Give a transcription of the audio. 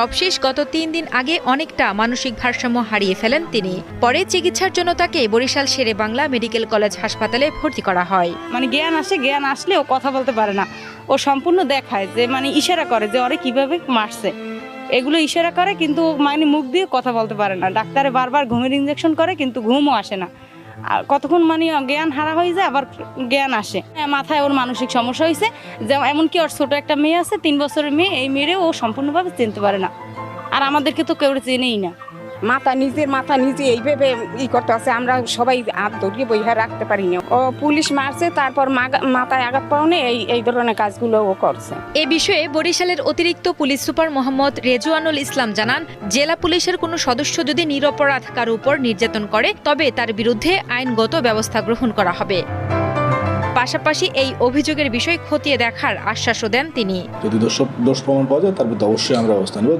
সবশেষ গত তিন দিন আগে অনেকটা মানসিক ভারসাম্য হারিয়ে ফেলেন তিনি। পরে চিকিৎসার জন্য তাকে বরিশাল শেরে বাংলা মেডিকেল কলেজ হাসপাতালে ভর্তি করা হয়। মানে জ্ঞান আসে, জ্ঞান আসলে ও কথা বলতে পারে না। ও সম্পূর্ণ দেখায় যে মানে ইশারা করে যে ওরে কীভাবে মারছে। এগুলো ইশারা করে, কিন্তু মানে মুখ দিয়ে কথা বলতে পারে না। ডাক্তারে বারবার ঘুমের ইঞ্জেকশন করে, কিন্তু ঘুমও আসে না। কতক্ষণ মানে জ্ঞান হারা হয়ে যায় আবার জ্ঞান আসে। হ্যাঁ, মাথায় ওর মানসিক সমস্যা হয়েছে। যে এমনকি ওর ছোট একটা মেয়ে আছে তিন বছরের মেয়ে এই মেয়েরে ও সম্পূর্ণভাবে চিনতে পারে না। আর আমাদেরকে তো কেউ চেনেই না। মাথা নিজের মাথা নিজে এইভাবে ই করতে আছে আমরা সবাই হাত ধরিয়ে বইহা রাখতে পারি না। ও পুলিশ মারছে তারপর মাথায় আঘাত পাওনে এই এই ধরনের কাজগুলো ও করছে। এ বিষয়ে বরিশালের অতিরিক্ত পুলিশ সুপার মোহাম্মদ রেজওয়ানুল ইসলাম জানান জেলা পুলিশের কোনো সদস্য যদি নিরপরাধ কারও উপর নির্যাতন করে তবে তার বিরুদ্ধে আইনগত ব্যবস্থা গ্রহণ করা হবে। পাশাপাশি এই অভিযোগের বিষয় খতিয়ে দেখার আশ্বাসও দেন তিনি। যদি দোষ দোষ প্রমাণ পাওয়া যায় তার বিরুদ্ধে অবশ্যই আমরা ব্যবস্থা নেব।